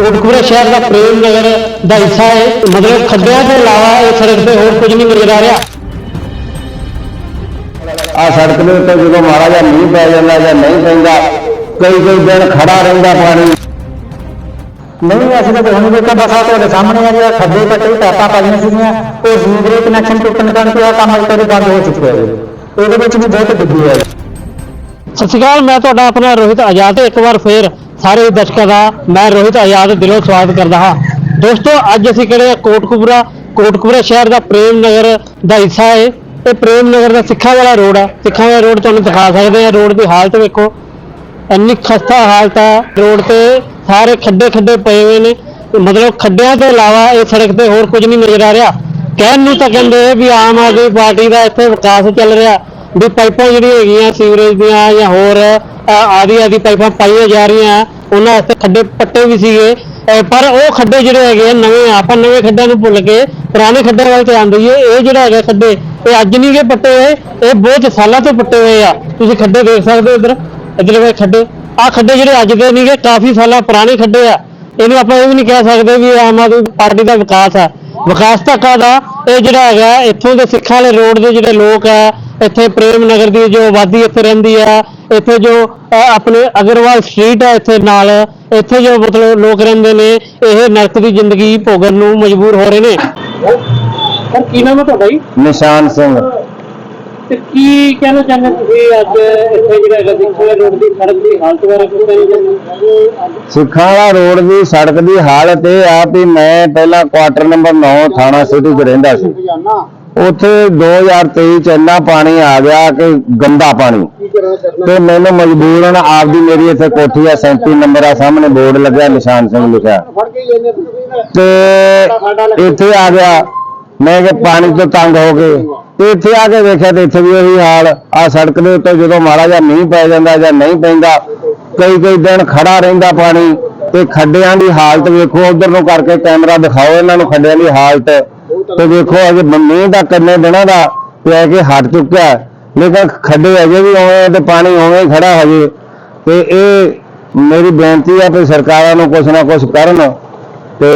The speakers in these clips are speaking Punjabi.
ਕੋਟਕਪੂਰਾ ਸ਼ਹਿਰ ਦਾ ਪ੍ਰੇਮ ਨਗਰ ਦਾ ਹਿੱਸਾ ਹੈ। ਮਤਲਬ ਖੱਡਿਆਂ ਤੋਂ ਇਲਾਵਾ ਇਹ ਸੜਕ ਤੇ ਹੋਰ ਕੁਝ ਨਹੀਂ ਨਜ਼ਰ ਆ ਰਿਹਾ। ਆ ਸੜਕ ਦੇ ਉੱਤੇ ਜਦੋਂ ਜਿਹਾ ਮੀਂਹ ਪੈ ਜਾਂਦਾ ਜਾਂ ਨਹੀਂ ਪੈਂਦਾ ਕਈ ਕਈ ਦਿਨ ਖੜਾ ਰਹਿੰਦਾ ਪਾਣੀ। ਨਹੀਂ ਅਸੀਂ ਤਾਂ ਤੁਹਾਨੂੰ ਦੇਖਿਆ ਬਸ ਤੁਹਾਡੇ ਸਾਹਮਣੇ ਆ ਜਿਹੜਾ ਖੱਡੇ ਪੱਟੇ ਪੈਪਾਂ ਪਾਈਆਂ ਸੀਗੀਆਂ। ਉਹ ਸੀਵਰੇਜ ਕਨੈਕਸ਼ਨ ਟੁੱਟਣ ਕਰਕੇ ਉਹ ਕੰਮ ਅੱਜ ਤੱਕ ਬੰਦ ਹੋ ਚੁੱਕਿਆ ਹੈ ਉਹਦੇ ਵਿੱਚ ਵੀ ਬਹੁਤ ਡੁੱਬੀ ਹੈ ਸਤਿ ਸ਼੍ਰੀ ਅਕਾਲ, ਮੈਂ ਤੁਹਾਡਾ ਆਪਣਾ ਰੋਹਿਤ ਆਜ਼ਾਦ ਇੱਕ ਵਾਰ ਫੇਰ ਸਾਰੇ ਦਰਸ਼ਕਾਂ ਦਾ ਮੈਂ ਰੋਹਿਤ ਆਜ਼ਾਦ ਦਿਲੋਂ ਸਵਾਗਤ ਕਰਦਾ ਹਾਂ। ਦੋਸਤੋ, ਅੱਜ ਅਸੀਂ ਕਿਹੜੇ ਹਾਂ ਕੋਟਕਪੂਰਾ ਕੋਟਕਪੂਰਾ ਸ਼ਹਿਰ ਦਾ ਪ੍ਰੇਮ ਨਗਰ ਦਾ ਹਿੱਸਾ ਹੈ। ਇਹ ਪ੍ਰੇਮ ਨਗਰ ਦਾ ਸਿੱਖਾਂ ਵਾਲਾ ਰੋਡ ਹੈ ਸਿੱਖਾਂ ਵਾਲਾ ਰੋਡ ਤੁਹਾਨੂੰ ਦਿਖਾ ਸਕਦੇ ਹਾਂ। ਰੋਡ ਦੀ ਹਾਲਤ ਵੇਖੋ। ਇੰਨੀ ਖਸਤਾ ਹਾਲਤ ਹੈ ਰੋਡ ਤੇ। ਸਾਰੇ ਖੱਡੇ ਖੱਡੇ ਪਏ ਹੋਏ ਨੇ। ਮਤਲਬ ਖੱਡਿਆਂ ਤੋਂ ਇਲਾਵਾ ਇਹ ਸੜਕ ਤੇ ਹੋਰ ਕੁਝ ਨਹੀਂ ਨਜ਼ਰ ਆ ਰਿਹਾ। ਕਹਿਣ ਨੂੰ ਤਾਂ ਕਹਿੰਦੇ ਵੀ ਆਮ ਆਦਮੀ ਪਾਰਟੀ ਦਾ ਇੱਥੇ ਵਿਕਾਸ ਚੱਲ ਰਿਹਾ। ਵੀ ਪਾਈਪਾਂ ਜਿਹੜੀਆਂ ਹੈਗੀਆਂ ਸੀਵਰੇਜ ਦੀਆਂ ਜਾਂ ਹੋਰ ਅ, ਆਦਿ ਆਦਿ ਪਾਈਪਾਂ ਪਾਈਆਂ ਜਾ ਰਹੀਆਂ ਉਹਨਾਂ ਵਾਸਤੇ ਖੱਡੇ ਪੱਟੇ ਵੀ ਸੀਗੇ। ਪਰ ਉਹ ਖੱਡੇ ਜਿਹੜੇ ਹੈਗੇ ਆ ਨਵੇਂ ਆ, ਆਪਾਂ ਨਵੇਂ ਖੱਡਿਆਂ ਨੂੰ ਭੁੱਲ ਕੇ ਪੁਰਾਣੇ ਖੱਡਿਆਂ ਵੱਲ ਧਿਆਨ ਦਈਏ। ਇਹ ਜਿਹੜਾ ਹੈਗਾ ਖੱਡੇ ਇਹ ਅੱਜ ਨਹੀਂ ਗੇ ਪੱਟੇ ਹੋਏ ਇਹ ਬਹੁਤ ਸਾਲਾਂ ਤੋਂ ਪੱਟੇ ਹੋਏ ਆ। ਤੁਸੀਂ ਖੱਡੇ ਦੇਖ ਸਕਦੇ ਹੋ ਇੱਧਰ ਇੱਧਰ ਖੱਡੇ। ਆ ਖੱਡੇ ਜਿਹੜੇ ਅੱਜ ਦੇ ਨਹੀਂਗੇ ਕਾਫੀ ਸਾਲਾਂ ਪੁਰਾਣੇ ਖੱਡੇ ਆ। ਇਹਨੂੰ ਆਪਾਂ ਇਹ ਵੀ ਨਹੀਂ ਕਹਿ ਸਕਦੇ ਵੀ ਆਮ ਆਦਮੀ ਪਾਰਟੀ ਦਾ ਵਿਕਾਸ ਆ। ਵਿਕਾਸ ਤਾਂ ਦਾ ਇਹ ਜਿਹੜਾ ਹੈਗਾ ਇੱਥੋਂ ਦੇ ਸਿੱਖਾਂ ਵਾਲੇ ਰੋਡ ਦੇ ਜਿਹੜੇ ਲੋਕ ਆ ਇੱਥੇ ਪ੍ਰੇਮ ਨਗਰ ਦੀ ਜੋ ਆਬਾਦੀ ਇੱਥੇ ਰਹਿੰਦੀ ਆ ਇੱਥੇ ਜੋ ਆਪਣੇ ਅਗਰਵਾਲ ਸਟਰੀਟ ਆ ਇੱਥੇ ਨਾਲ ਇੱਥੇ ਜੋ ਮਤਲਬ ਲੋਕ ਰਹਿੰਦੇ ਨੇ ਇਹ ਨਰਕ ਦੀ ਜ਼ਿੰਦਗੀ ਭੋਗਣ ਨੂੰ ਮਜਬੂਰ ਹੋ ਰਹੇ ਨੇ। ਸਰ ਕੀ ਨਾਮ ਹੈ ਤੁਹਾਡਾ ਜੀ? ਨਿਸ਼ਾਨ ਸਿੰਘ। ਤੇ ਕੀ ਕਹਿਣਾ ਚਾਹੁੰਦੇ ਤੁਸੀਂ ਅੱਜ ਇੱਥੇ ਜਿਹੜਾ ਹੈਗਾ ਦੇਖੋ ਰੋਡ ਦੀ ਸੜਕ ਦੀ ਹਾਲਤ ਬਾਰੇ ਸਿੱਖਾਂ ਵਾਲਾ ਰੋਡ ਦੀ ਸੜਕ ਦੀ ਹਾਲਤ ਇਹ ਆ ਵੀ ਮੈਂ ਪਹਿਲਾਂ ਕੁਆਟਰ ਨੰਬਰ 9 ਥਾਣਾ ਸਿਟੀ 'ਚ ਰਹਿੰਦਾ ਸੀ। ਉੱਥੇ 2023 ਚ ਇੰਨਾ ਪਾਣੀ ਆ ਗਿਆ ਕਿ ਗੰਦਾ ਪਾਣੀ। ਤੇ ਮੈਨੂੰ ਮਜਬੂਰਨ ਆਪਦੀ ਮੇਰੀ ਇੱਥੇ ਕੋਠੀ ਆ 37 ਨੰਬਰ ਆ, ਸਾਹਮਣੇ ਬੋਰਡ ਲੱਗਿਆ, ਨਿਸ਼ਾਨ ਸਿੰਘ ਲਿਖਿਆ। ਤੇ ਇੱਥੇ ਆ ਗਿਆ, ਮੈਂ ਕਿ ਪਾਣੀ ਤੋਂ ਤੰਗ ਹੋ ਗਏ ਤੇ ਇੱਥੇ ਆ ਕੇ ਵੇਖਿਆ ਤੇ ਇੱਥੇ ਵੀ ਉਹੀ ਹਾਲ ਆ ਸੜਕ ਦੇ ਉੱਤੇ ਜਦੋਂ ਮਾੜਾ ਜਿਹਾ ਮੀਂਹ ਪੈ ਜਾਂਦਾ ਜਾਂ ਨਹੀਂ ਪੈਂਦਾ, ਕਈ ਕਈ ਦਿਨ ਖੜਾ ਰਹਿੰਦਾ ਪਾਣੀ, ਤੇ ਖੱਡਿਆਂ ਦੀ ਹਾਲਤ ਵੇਖੋ, ਉਧਰ ਨੂੰ ਕਰਕੇ ਕੈਮਰਾ ਦਿਖਾਓ, ਇਹਨਾਂ ਨੂੰ ਖੱਡਿਆਂ ਦੀ ਹਾਲਤ। ਤੇ ਵੇਖੋ ਅਜੇ ਮੀਂਹ ਦਾ ਕਿੰਨੇ ਦਿਨਾਂ ਦਾ ਪੈ ਕੇ ਹਟ ਚੁੱਕਿਆ। ਲੇਕਿਨ ਖੱਡੇ ਅਜੇ ਵੀ ਉਵੇਂ ਤੇ ਪਾਣੀ ਉਵੇਂ ਹੀ ਖੜਾ ਹਜੇ। ਤੇ ਇਹ ਮੇਰੀ ਬੇਨਤੀ ਹੈ ਕਿ ਸਰਕਾਰਾਂ ਨੂੰ ਕੁਛ ਨਾ ਕੁਛ ਕਰਨ ਤੇ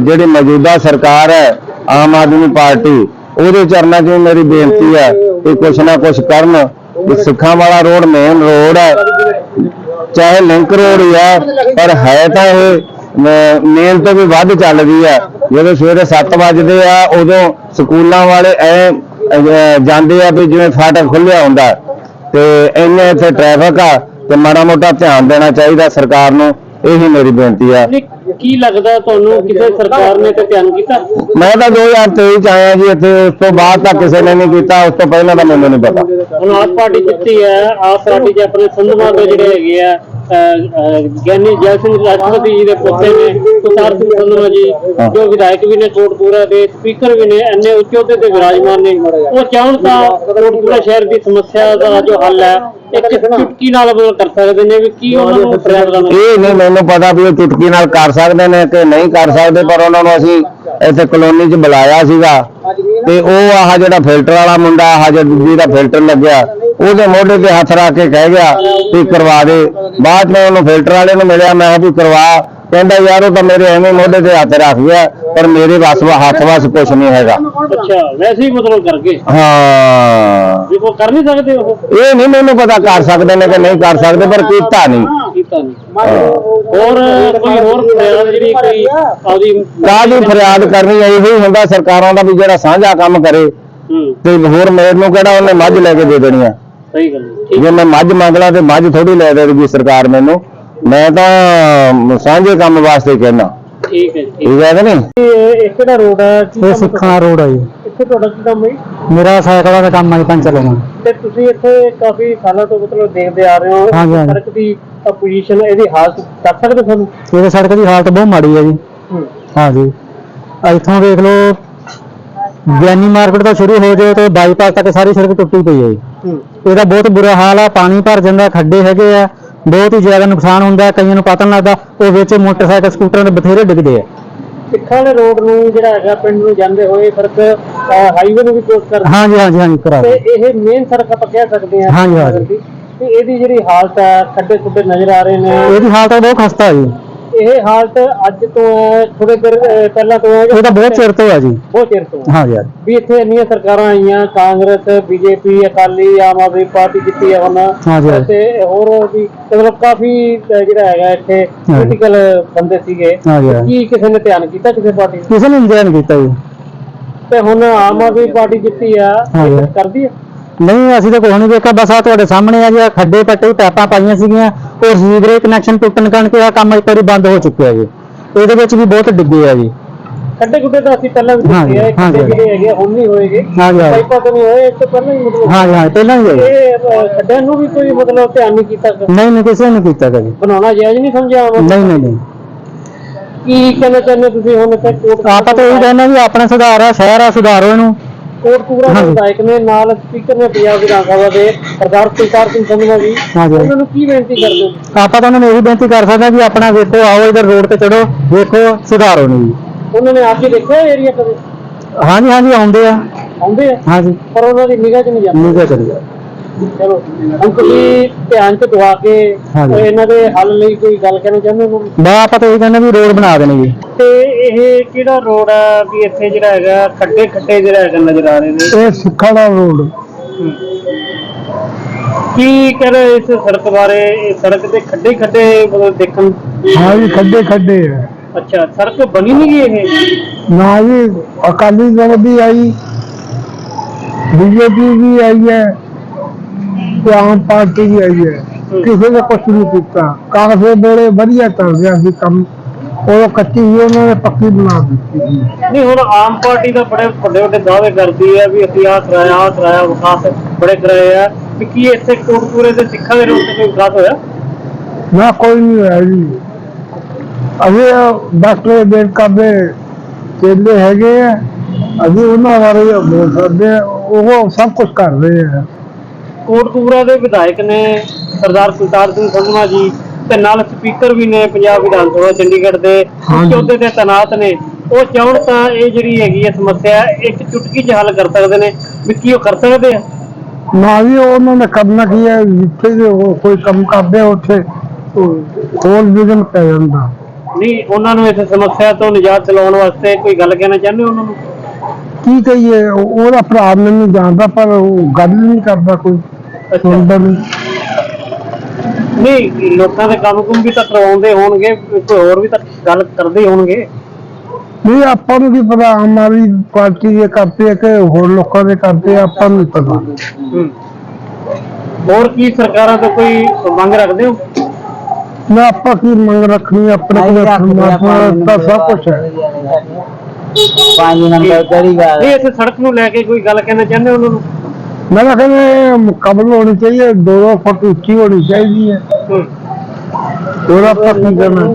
ਜਿਹੜੀ ਮੌਜੂਦਾ ਸਰਕਾਰ ਹੈ, ਆਮ ਆਦਮੀ ਪਾਰਟੀ, ਉਹਦੇ ਚਰਨਾਂ 'ਚ ਵੀ ਮੇਰੀ ਬੇਨਤੀ ਹੈ ਕਿ ਕੁਛ ਨਾ ਕੁਛ ਕਰਨ। ਇਹ ਸਿੱਖਾਂ ਵਾਲਾ ਰੋਡ ਮੇਨ ਰੋਡ ਹੈ। ਚਾਹੇ ਲਿੰਕ ਰੋਡ ਹੀ ਹੈ ਪਰ ਹੈ ਤਾਂ ਇਹ। ਮੇਨ ਤੋਂ ਵੀ ਵੱਧ ਚੱਲਦੀ ਹੈ ਜਦੋਂ ਸਵੇਰੇ 7 ਵਜੇ ਆ ਉਦੋਂ ਸਕੂਲਾਂ ਵਾਲੇ ਐ ਜਾਂਦੇ ਆ ਵੀ ਜਿਵੇਂ ਫਾਟਕ ਖੁੱਲਿਆ ਹੁੰਦਾ। ਤੇ ਇੰਨੇ ਇੱਥੇ ਟ੍ਰੈਫਿਕ ਆ ਤੇ ਮਾੜਾ ਮੋਟਾ ਧਿਆਨ ਦੇਣਾ ਚਾਹੀਦਾ ਸਰਕਾਰ ਨੂੰ। ਇਹੀ ਮੇਰੀ ਬੇਨਤੀ ਆ। ਕੀ ਲੱਗਦਾ ਤੁਹਾਨੂੰ? ਕਿਸੇ ਸਰਕਾਰ ਨੇ ਤੇ ਧਿਆਨ ਕੀਤਾ? ਮੈਂ ਤਾਂ 2023 ਚ ਆਇਆ ਜੀ ਇੱਥੇ ਉਸ ਤੋਂ ਬਾਅਦ ਤਾਂ ਕਿਸੇ ਨੇ ਨਹੀਂ ਕੀਤਾ ਉਸ ਤੋਂ ਪਹਿਲਾਂ ਤਾਂ ਮੈਨੂੰ ਨਹੀਂ ਪਤਾ। ਹੁਣ ਆਪ ਪਾਰਟੀ ਜਿੱਤੀ ਹੈ ਆਪ ਪਾਰਟੀ ਦੇ ਆਪਣੇ ਸੰਧਵਾ ਦੇ ਜਿਹੜੇ ਹੈਗੇ ਆ ਗਿਆਨੀ ਜੈ ਸਿੰਘ ਰਾਸ਼ਟਰਪਤੀ ਜੀ ਦੇ ਪੁੱਤੇ ਨੇ ਕੁਤਾਰ ਸਿੰਘ ਸੰਧਵਾ ਜੀ ਜੋ ਵਿਧਾਇਕ ਵੀ ਨੇ ਕੋਟਪੂਰਾ ਦੇ ਸਪੀਕਰ ਵੀ ਨੇ ਇੰਨੇ ਉੱਚੇ ਅਹੁਦੇ ਤੇ ਵਿਰਾਜਮਾਨ ਨੇ। ਉਹ ਚਾਹਣ ਤਾਂ ਕੋਟਪੂਰਾ ਸ਼ਹਿਰ ਦੀ ਸਮੱਸਿਆ ਦਾ ਜੋ ਹੱਲ ਹੈ ਇੱਕ ਚੁਟਕੀ ਨਾਲ ਬਦਲ ਕਰ ਸਕਦੇ ਨੇ ਵੀ ਕੀ ਉਹਨਾਂ ਨੂੰ ਇਹ ਨਹੀਂ ਮੈਨੂੰ ਪਤਾ ਵੀ ਉਹ ਚੁਟਕੀ ਨਾਲ ਕਰ ਸਕਦੇ ਨੇ ਕਿ ਨਹੀਂ ਕਰ ਸਕਦੇ ਪਰ ਉਹਨਾਂ ਨੂੰ ਅਸੀਂ ਇੱਥੇ ਕਲੋਨੀ 'ਚ ਬੁਲਾਇਆ ਸੀਗਾ ਤੇ ਉਹ ਆਹ ਜਿਹੜਾ ਫਿਲਟਰ ਵਾਲਾ ਮੁੰਡਾ ਆਹ ਜਿਹੜਾ ਫਿਲਟਰ ਲੱਗਿਆ ਉਹਦੇ ਮੋਢੇ ਤੇ ਹੱਥ ਰੱਖ ਕੇ ਕਹਿ ਗਿਆ ਵੀ ਕਰਵਾ ਦੇ। ਬਾਅਦ ਮੈਂ ਉਹਨੂੰ ਫਿਲਟਰ ਵਾਲੇ ਨੂੰ ਮਿਲਿਆ ਮੈਂ ਵੀ ਕਰਵਾ। ਕਹਿੰਦਾ ਯਾਰ ਉਹ ਤਾਂ ਮੇਰੇ ਐਵੇਂ ਮੋਢੇ ਤੇ ਹੱਥ ਰੱਖ ਗਿਆ ਪਰ ਮੇਰੇ ਵੱਸ ਹੱਥ ਵੱਸ ਕੁਝ ਨਹੀਂ ਹੈਗਾ। ਅੱਛਾ ਵੈਸੇ ਹੀ ਮਤਲਬ ਕਰਕੇ ਹਾਂ। ਵੀ ਉਹ ਕਰ ਨਹੀਂ ਸਕਦੇ ਉਹ? ਇਹ ਨਹੀਂ ਮੈਨੂੰ ਪਤਾ ਕਰ ਸਕਦੇ ਨੇ ਕਿ ਨਹੀਂ ਕਰ ਸਕਦੇ ਪਰ ਕੀਤਾ ਨਹੀਂ। ਕੀਤਾ ਨਹੀਂ ਹੋਰ ਕੋਈ ਹੋਰ ਪ੍ਰਯਾਸ ਜਿਹੜੀ ਕੋਈ ਆਪਦੀ ਕਾਹਦੀ ਫਰਿਆਦ ਕਰਨੀ? ਹੈ? ਇਹੋ ਹੀ ਹੁੰਦਾ ਸਰਕਾਰਾਂ ਦਾ ਵੀ ਜਿਹੜਾ ਸਾਂਝਾ ਕੰਮ ਕਰੇ ਤੇ ਹੋਰ ਮੈਨੂੰ ਕਿਹੜਾ ਉਹਨੇ ਮੱਝ ਲੈ ਕੇ ਦੇ ਦੇਣੀ ਆ ਸਹੀ ਗੱਲ ਜੇ ਮੈਂ ਮੱਝ ਮੰਗ ਲਾਂ ਤੇ ਮੱਝ ਥੋੜੀ ਲੈ ਦੇਗੀ ਸਰਕਾਰ ਮੈਨੂੰ। ਮੈਂ ਤਾਂ ਸਾਂਝੇ ਕੰਮ ਵਾਸਤੇ ਕਹਿਣਾ ਠੀਕ ਹੈ ਠੀਕ। ਠੀਕ ਹੈ ਨਹੀਂ? ਇਹ ਇਹ ਕਿਹੜਾ ਰੋਡ ਹੈ? ਇਹ ਸਿੱਖਾਂ ਦਾ ਰੋਡ ਹੈ ਜੀ। ਇੱਥੇ ਤੁਹਾਡਾ ਕੀ ਕੰਮ ਹੈ ਜੀ? ਮੇਰਾ ਸਾਈਕਲਾਂ ਦਾ ਕੰਮ ਹੈ ਜੀ ਪੰਚਰ ਲਾਉਣਾ ਤੇ ਤੁਸੀਂ ਇੱਥੇ ਕਾਫੀ ਸਾਲਾਂ ਤੋਂ ਮਤਲਬ ਦੇਖਦੇ ਆ ਰਹੇ ਹੋ। ਸੜਕ ਦੀ ਪੋਜੀਸ਼ਨ ਇਹਦੀ ਹਾਲਤ ਦੱਸ ਸਕਦੇ ਹੋ ਸਾਨੂੰ ਇਹਦੇ ਸੜਕ ਦੀ ਹਾਲਤ ਬਹੁਤ ਮਾੜੀ ਹੈ ਜੀ। ਹਾਂ। ਜੀ। ਇੱਥੋਂ ਦੇਖ ਲਓ ਗਿਆਨੀ ਮਾਰਕੀਟ ਤੋਂ ਸ਼ੁਰੂ ਹੋ ਜਾਓ ਤੇ ਬਾਈਪਾਸ ਤੱਕ ਸਾਰੀ ਸੜਕ ਟੁੱਟੀ ਪਈ ਹੈ ਜੀ। ਹੂੰ। ਇਹਦਾ ਬਹੁਤ ਬੁਰਾ ਹਾਲ ਆ ਪਾਣੀ ਭਰ ਜਾਂਦਾ ਖੱਡੇ ਹੈਗੇ ਆ ਬਹੁਤ ਹੀ ਜ਼ਿਆਦਾ ਨੁਕਸਾਨ ਹੁੰਦਾ ਕਈਆਂ ਨੂੰ ਪਤਾ ਨਹੀਂ ਲੱਗਦਾ ਉਹ ਵਿੱਚ ਮੋਟਰਸਾਈਕਲ ਸਕੂਟਰਾਂ ਦੇ ਬਥੇਰੇ ਡਿੱਗਦੇ ਆ। ਸਿੱਖਾਂ ਵਾਲੇ ਰੋਡ ਨੂੰ ਜਿਹੜਾ ਹੈਗਾ ਪਿੰਡ ਨੂੰ ਜਾਂਦੇ ਹੋਏ ਸੜਕ ਹਾਈਵੇ ਨੂੰ ਵੀ ਕ੍ਰੋਸ ਕਰਦਾ ਹਾਂਜੀ ਹਾਂਜੀ ਹਾਂਜੀ ਕਰਾ ਤੇ। ਇਹ ਮੇਨ ਸੜਕ ਆਪਾਂ ਕਹਿ ਸਕਦੇ ਹਾਂ ਹਾਂਜੀ, ਹਾਂਜੀ। ਤੇ ਇਹਦੀ ਜਿਹੜੀ ਹਾਲਤ ਹੈ ਖੱਡੇ ਖੁੱਡੇ ਨਜ਼ਰ ਆ ਰਹੇ ਨੇ ਇਹਦੀ ਹਾਲਤ ਤਾਂ ਬਹੁਤ ਖਸਤਾ ਹੈ ਜੀ ਇਹ ਹਾਲਤ ਅੱਜ ਤੋਂ ਹੈ ਥੋੜੇ ਦਿਨ ਅਹ, ਪਹਿਲਾਂ ਤੋਂ ਹੈ ਇਹ ਤਾਂ ਬਹੁਤ ਚਿਰ ਤੋਂ ਆ ਜੀ ਬਹੁਤ ਚਿਰ ਤੋਂ ਹੈ। ਹਾਂ ਯਾਰ ਵੀ ਇੱਥੇ ਇੰਨੀਆਂ ਸਰਕਾਰਾਂ ਆਈਆਂ Congress BJP Akali Aam Aadmi party ਜਿੱਤੀ ਹੈ ਹੁਣ ਹਾਂ। ਤੇ ਹੋਰ ਵੀ ਮਤਲਬ ਕਾਫੀ ਅਹ, ਜਿਹੜਾ ਹੈਗਾ ਇੱਥੇ ਹਾਂ। ਪੋਲੀਟੀਕਲ ਬੰਦੇ ਸੀਗੇ ਹਾਂ। ਕੀ ਕਿਸੇ ਨੇ ਧਿਆਨ ਕੀਤਾ ਕਿਸੇ ਪਾਰਟੀ ਨੇ? ਕਿਸੇ ਨੇ ਇੰਜਨ ਕੀਤਾ ਜੀ ਤੇ ਹੁਣ ਆਮ ਆਦਮੀ ਪਾਰਟੀ ਜਿੱਤੀ ਆ ਹਾਂ। ਕਰਦੀ ਹੈ ਨਹੀਂ ਅਸੀਂ ਤਾਂ ਕੁਛ ਨਹੀਂ ਦੇਖਿਆ ਬਸ ਆ ਤੁਹਾਡੇ ਸਾਹਮਣੇ ਆ ਜੀ ਖੱਡੇ ਪੱਟੇ ਪੈਪਾਂ ਪਾਈਆਂ ਸੀਗੀਆਂ ਉਹ ਸੀਵਰੇਜ ਕਨੈਕਸ਼ਨ ਟੁੱਟਣ ਕਰਕੇ ਆ ਕੰਮ ਇੱਕ ਵਾਰੀ ਬੰਦ ਹੋ ਚੁੱਕਿਆ ਜੀ। ਇਹਦੇ ਵਿੱਚ ਵੀ ਬਹੁਤ ਡਿੱਗੇ ਆ ਜੀ। ਖੱਡੇ ਖੁੱਡੇ ਤਾਂ ਅਸੀਂ ਪਹਿਲਾਂ ਵੀ ਦੇਖੇ ਆ। ਖੱਡੇ ਜਿਹੜੇ ਹੈਗੇ ਹੁਣ ਨਹੀਂ ਹੋਏਗੇ। ਹਾਂ ਜੀ, ਹਾਂ ਜੀ। ਪਾਈਪਾਂ ਤੋਂ ਨਹੀਂ ਹੋਏ ਇਸ ਤੋਂ ਪਹਿਲਾਂ ਹੀ ਮਤਲਬ ਹਾਂ ਜੀ, ਹਾਂ ਪਹਿਲਾਂ ਹੀ ਹੈ ਇਹ ਖੱਡਿਆਂ ਨੂੰ ਵੀ ਕੋਈ ਮਤਲਬ ਧਿਆਨ ਨਹੀਂ ਕੀਤਾ ਨਹੀਂ ਨਹੀਂ ਕਿਸੇ ਨੇ ਕੀਤਾ ਕਦੇ। ਬਣਾਉਣਾ ਜਾਇਜ਼ ਨਹੀਂ ਸਮਝਿਆ? ਨਹੀਂ ਨਹੀਂ ਨਹੀਂ। ਕੀ ਕਹਿਣਾ ਚਾਹੁੰਦੇ ਤੁਸੀਂ ਹੁਣ ਕੋਟ ਆਪਾਂ ਤਾਂ ਇਹ ਕਹਿੰਦੇ ਵੀ ਆਪਣਾ ਸੁਧਾਰ ਆ ਸ਼ਹਿਰ ਆ ਸੁਧਾਰੋ ਇਹਨੂੰ। ਕੋਟਕਪੂਰਾ ਦੇ ਹਾਂਜੀ। ਵਿਧਾਇਕ ਨੇ ਨਾਲ ਸਪੀਕਰ ਨੇ ਪੰਜਾਬ ਵਿਧਾਨ ਸਭਾ ਦੇ ਸਰਦਾਰ ਕੁਲਤਾਰ ਸਿੰਘ ਸੰਧਵਾ ਜੀ ਹਾਂ ਜੀ। ਉਹਨਾਂ ਨੂੰ ਕੀ ਬੇਨਤੀ ਕਰਦੇ ਹੋ? ਆਪਾਂ ਤਾਂ ਉਹਨਾਂ ਨੂੰ ਇਹੀ ਬੇਨਤੀ ਕਰ ਸਕਦੇ ਹਾਂ ਵੀ ਆਪਣਾ ਵੇਖੋ ਆਓ ਇਧਰ ਰੋਡ ਤੇ ਚੜੋ ਵੇਖੋ ਸੁਧਾਰੋ ਨੂੰ ਜੀ ਉਹਨਾਂ ਨੇ ਆ ਕੇ ਦੇਖਿਆ ਏਰੀਆ ਕਦੇ? ਹਾਂਜੀ ਹਾਂਜੀ ਆਉਂਦੇ ਆ। ਆਉਂਦੇ ਆ? ਹਾਂਜੀ। ਪਰ ਉਹਨਾਂ ਦੀ ਨਿਗਾਹ 'ਚ ਨਹੀਂ ਜਾਂਦੇ। ਨਿਗਾ ਕਰੀ ਚਲੋ। ਹੁਣ ਤੁਸੀਂ ਧਿਆਨ 'ਚ ਦਵਾ ਕੇ ਹਾਂਜੀ। ਇਹਨਾਂ ਦੇ ਹੱਲ ਲਈ ਕੋਈ ਗੱਲ ਕਹਿਣਾ ਚਾਹੁੰਦੇ ਹੋ ਬਾ ਆਪਾਂ ਤਾਂ ਇਹ ਕਹਿੰਦੇ ਵੀ ਰੋਡ ਬਣਾ ਦੇਣੇ ਜੀ। ਤੇ ਇਹ ਕਿਹੜਾ ਰੋਡ ਆ ਵੀ ਇੱਥੇ ਜਿਹੜਾ ਹੈਗਾ ਖੱਡੇ ਖੱਡੇ ਜਿਹੜਾ ਹੈਗਾ ਨਜ਼ਰ ਆ ਰਹੇ ਨੇ? ਇਹ ਸਿੱਖਾੜਾ ਰੋਡ। ਕੀ ਕਰ ਇਸ ਸੜਕ ਬਾਰੇ? ਇਹ ਸੜਕ ਦੇ ਖੱਡੇ ਖੱਡੇ ਮਤਲਬ ਦੇਖਣ? ਹਾਂ ਜੀ ਖੱਡੇ ਖੱਡੇ ਹੈ ਅੱਛਾ ਸੜਕ ਬਣੀ ਨਹੀਂ ਗਈ ਇਹ? ਨਾ ਜੀ ਅਕਾਲੀ ਦਲ ਵੀ ਆਈ ਬੀਜੇਪੀ ਵੀ ਆਈ ਹੈ। ਆਮ ਪਾਰਟੀ ਵੀ ਆਈ ਹੈ। ਕਿਸੇ ਨੇ ਕੁਛ ਨਹੀਂ ਕੀਤਾ। ਕਾਗਜ਼ੇ ਵੇਲੇ ਵਧੀਆ ਚੱਲ ਰਿਹਾ ਸੀ ਕੰਮ। ਉਹ ਕੱਚੀ ਸੀ ਉਹਨਾਂ ਨੇ ਪੱਕੀ ਬਣਾ ਦਿੱਤੀ। ਸੀ ਨਹੀਂ ਹੁਣ ਆਮ ਪਾਰਟੀ ਦਾ ਬੜੇ ਵੱਡੇ ਵੱਡੇ ਦਾਅਵੇ ਕਰਦੀ ਹੈ ਵੀ ਅਸੀਂ ਆਹ ਕਰਾਇਆ ਆਹ ਕਰਾਇਆ ਵਿਕਾਸ ਬੜੇ ਕਰਾਏ ਆ। ਵੀ ਕੀ ਇੱਥੇ ਕੋਟਪੂਰੇ ਦੇ ਸਿੱਖਾਂ ਦੇ ਰੂਪ ਤੇ ਕੋਈ ਵਿਕਾਸ ਹੋਇਆ? ਨਾ ਕੋਈ ਨਹੀਂ ਹੋਇਆ ਜੀ। ਅਜੇ ਡਾਕਟਰ ਬੇਟਕਾ ਦੇ ਚੇਲੇ ਹੈਗੇ ਆ। ਅਸੀਂ ਉਹਨਾਂ ਬਾਰੇ ਬੋਲ ਸਕਦੇ ਆ। ਉਹ ਸਭ ਕੁਝ ਕਰ ਰਹੇ ਆ। ਕੋਟਪੂਰਾ ਦੇ ਵਿਧਾਇਕ ਨੇ ਸਰਦਾਰ ਕੁਲਤਾਰ ਸਿੰਘ ਸੰਧਵਾ ਜੀ ਤੇ ਨਾਲ ਸਪੀਕਰ ਵੀ ਨੇ ਪੰਜਾਬ ਵਿਧਾਨ ਸਭਾ ਚੰਡੀਗੜ੍ਹ ਦੇ। ਚੌਥੇ ਤੇ ਤੈਨਾਤ ਨੇ। ਉਹ ਚਾਹਣ ਤਾਂ ਇਹ ਜਿਹੜੀ ਹੈਗੀ ਹੈ ਸਮੱਸਿਆ ਇੱਕ ਚੁਟਕੀ 'ਚ ਹੱਲ ਕਰ ਸਕਦੇ ਨੇ। ਵੀ ਕੀ ਉਹ ਕਰ ਸਕਦੇ ਆ? ਨਾ ਜੀ ਉਹਨਾਂ ਨੇ ਕਰਨਾ ਕੀ ਹੈ? ਜਿੱਥੇ ਵੀ ਉਹ ਕੋਈ ਕੰਮ ਕਰਦੇ ਉੱਥੇ ਕੋਲ ਵਿਗਨ ਪੈ ਜਾਂਦਾ। ਨਹੀਂ ਉਹਨਾਂ ਨੂੰ ਇਸ ਸਮੱਸਿਆ ਤੋਂ ਨਿਜਾਤ ਦਿਲਾਉਣ ਵਾਸਤੇ ਕੋਈ ਗੱਲ ਕਹਿਣਾ ਚਾਹੁੰਦੇ ਉਹਨਾਂ ਨੂੰ? ਕੀ ਕਹੀਏ ਉਹ- ਉਹਦਾ ਭਰਾ ਮੈਨੂੰ ਜਾਣਦਾ ਪਰ ਉਹ ਗੱਲ ਨਹੀਂ ਕਰਦਾ ਕੋਈ। ਨਹੀਂ ਨਹੀਂ ਲੋਕਾਂ ਦੇ ਕੰਮ ਕੁੰਮ ਵੀ ਤਾਂ ਕਰਵਾਉਂਦੇ ਹੋਣਗੇ ਕੋਈ ਹੋਰ ਵੀ ਤਾਂ ਗੱਲ ਕਰਦੇ ਹੋਣਗੇ। ਨਹੀਂ ਆਪਾਂ ਨੂੰ ਕੀ ਪਤਾ ਆਮ ਆਦਮੀ ਪਾਰਟੀ ਦੇ ਕਰਦੇ ਆ ਕਿ ਹੋਰ ਲੋਕਾਂ ਦੇ ਕਰਦੇ ਆ ਆਪਾਂ ਨੂੰ ਨਹੀਂ ਪਤਾ। ਹੂੰ। ਹੋਰ ਕੀ ਸਰਕਾਰਾਂ ਤੋਂ ਕੋਈ ਮੰਗ ਰੱਖਦੇ ਹੋ? ਨਾ ਆਪਾਂ ਕੀ ਮੰਗ ਰੱਖਣੀ ਆਪਣੇ ਕੋਲ ਪਰਮਾਤਮਾ ਦਾ ਸਭ ਕੁਝ ਹੈ। ਪੰਜ ਨੰਬਰ ਕਿਹੜੀ ਗੱਲ ਨਹੀਂ ਇੱਥੇ ਸੜਕ ਨੂੰ ਲੈ ਕੇ ਕੋਈ ਗੱਲ ਕਹਿਣਾ ਚਾਹੁੰਦੇ ਹੋ ਉਹਨਾਂ ਨੂੰ? ਮੈਂ ਤਾਂ ਕਹਿੰਦਾ ਮੁਕੰਮਲ ਹੋਣੀ ਚਾਹੀਏ ਦੋ ਦੋ ਫੁੱਟ ਉੱਚੀ ਹੋਣੀ ਚਾਹੀਦੀ ਹੈ। ਆਪਾਂ ਕੀ ਕਰਨਾ?